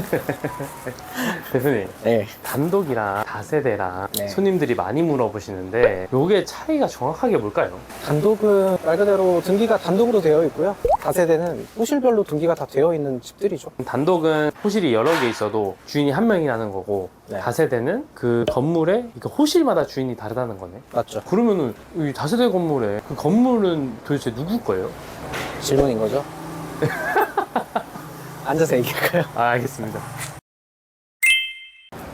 대표님 네. 단독이랑 다세대랑 네. 손님들이 많이 물어보시는데 요게 차이가 정확하게 뭘까요? 단독은 말 그대로 등기가 단독으로 되어 있고요. 다세대는 호실별로 등기가 다 되어 있는 집들이죠. 단독은 호실이 여러 개 있어도 주인이 한 명이라는 거고 네. 다세대는 그 건물에 호실마다 주인이 다르다는 거네. 맞죠? 그러면은 이 다세대 건물에 그 건물은 도대체 누구 거예요? 질문인 거죠? 앉아서 얘기할까요? 아, 알겠습니다.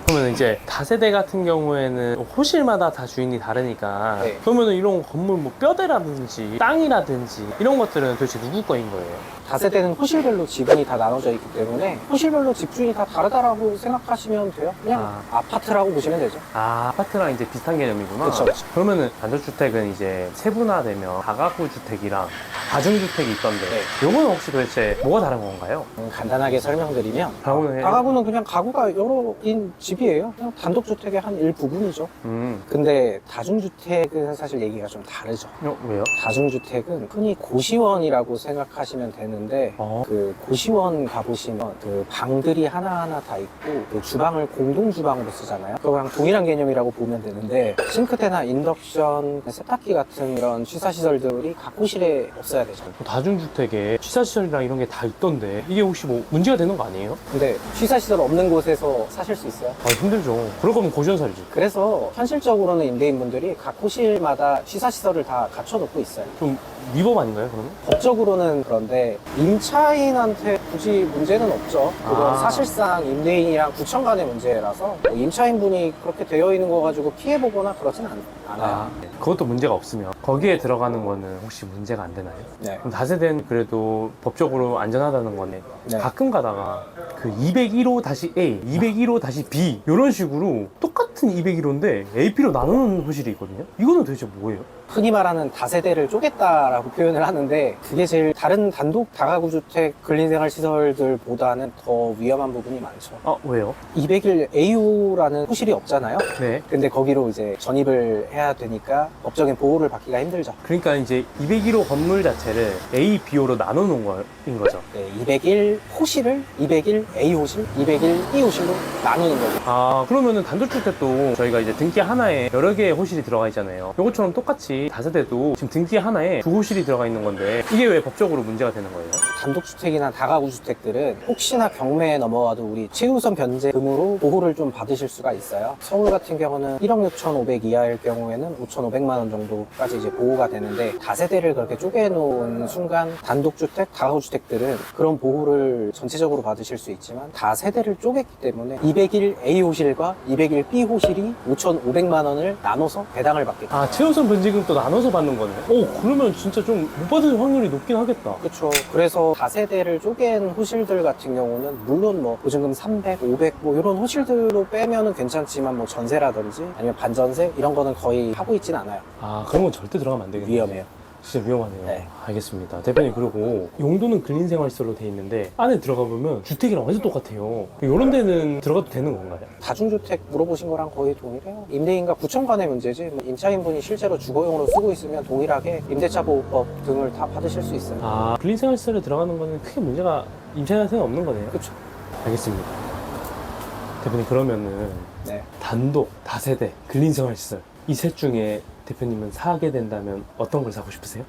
그러면 이제 다세대 같은 경우에는 호실마다 다 주인이 다르니까 네. 그러면은 이런 건물 뭐 뼈대라든지 땅이라든지 이런 것들은 도대체 누구 거인 거예요? 다세대는 호실별로 지분이 다 나눠져 있기 때문에 호실별로 집주인이 다 다르다라고 생각하시면 돼요. 그냥 아. 파트라고 보시면 되죠. 아, 아파트랑 이제 비슷한 개념이구나. 그쵸, 그쵸. 그러면은 단독주택은 이제 세분화되면 다가구 주택이랑 다중 주택이 있던데 네. 요거는 혹시 도대체 뭐가 다른 건가요? 음, 간단하게 설명드리면 다가구는 다가구는 그냥 가구가 여러인 집이에요. 그냥 단독주택의 한 일부분이죠. 음, 근데 다중주택은 사실 얘기가 좀 다르죠. 어, 왜요? 다중주택은 흔히 고시원이라고 생각하시면 되는 데 어, 그 고시원 가보시면 그 방들이 하나하나 다 있고 그 주방을 공동 주방으로 쓰잖아요. 그거랑 동일한 개념이라고 보면 되는데 싱크대나 인덕션, 세탁기 같은 이런 취사 시설들이 각 호실에 없어야 되죠. 다중주택에 취사시설이랑 이런 게 다 있던데 이게 혹시 뭐 문제가 되는 거 아니에요? 근데 취사 시설 없는 곳에서 사실 수 있어요. 아, 힘들죠. 그럴 거면 고시원살이지. 그래서 현실적으로는 임대인분들이 각 호실마다 취사 시설을 다 갖춰놓고 있어요. 좀 위법 아닌가요, 그러면? 법적으로는 그런데 임차인한테 굳이 문제는 없죠. 그건 아. 사실상 임대인이랑 구청 간의 문제라서 뭐 임차인분이 그렇게 되어 있는 거 가지고 피해보거나 그러진 않, 않아요. 아, 그것도 문제가 없으면 거기에 들어가는 거는 혹시 문제가 안 되나요? 네. 그럼 다세대는 그래도 법적으로 안전하다는 거네. 네. 가끔 가다가 그 201호-A, 201호-B 이런 식으로 똑같은 201호인데 AP로 나누는 호실이 있거든요. 이거는 도대체 뭐예요? 흔히 말하는 다세대를 쪼갰다라고 표현을 하는데 그게 제일 다른 단독 다가구 주택 근린생활 시설들보다는 더 위험한 부분이 많죠. 아 왜요? 201 AU라는 호실이 없잖아요. 네. 근데 거기로 이제 전입을 해야 되니까 법적인 보호를 받기가 힘들죠. 그러니까 이제 201호 건물 자체를 A, B호로 나눠 놓은 거인 거죠. 네, 201 호실을 201 A 호실, 201 B 호실로 나누는 거죠. 아 그러면은 단독주택도 저희가 이제 등기 하나에 여러 개의 호실이 들어가 있잖아요. 이것처럼 똑같이 다세대도 지금 등기 하나에 두 호실이 들어가 있는 건데 이게 왜 법적으로 문제가 되는 거예요? 단독주택이나 다가구 주택들은 혹시나 경매에 넘어와도 우리 최우선 변제금으로 보호를 좀 받으실 수가 있어요. 서울 같은 경우는 1억 6,500 이하일 경우에는 5,500만 원 정도까지 이제 보호가 되는데 다세대를 그렇게 쪼개놓은 순간 단독주택, 다가구 주택들은 그런 보호를 전체적으로 받으실 수 있지만 다세대를 쪼갰기 때문에 201 A 호실과 201 B 호실이 5,500만 원을 나눠서 배당을 받게 돼요. 아 최우선 변제금 또 나눠서 받는 거네. 오 그러면 진짜 좀 못 받을 확률이 높긴 하겠다. 그렇죠. 그래서 다세대를 쪼갠 호실들 같은 경우는 물론 뭐 보증금 300, 500 뭐 이런 호실들로 빼면은 괜찮지만 뭐 전세라든지 아니면 반전세 이런 거는 거의 하고 있진 않아요. 아 그런 건 절대 들어가면 안 되겠네. 위험해요. 진짜 위험하네요. 네. 알겠습니다. 대표님 그리고 용도는 근린생활시설로 돼 있는데 안에 들어가 보면 주택이랑 완전 똑같아요. 이런 데는 들어가도 되는 건가요? 다중주택 물어보신 거랑 거의 동일해요. 임대인과 구청 간의 문제지 뭐 임차인분이 실제로 주거용으로 쓰고 있으면 동일하게 임대차 보호법 등을 다 받으실 수 있어요. 아 근린생활시설에 들어가는 거는 크게 문제가 임차인한테는 없는 거네요. 그렇죠. 알겠습니다. 대표님 그러면은 네. 단독, 다세대, 근린생활시설 이 셋 중에 대표님은 사게 된다면 어떤 걸 사고 싶으세요?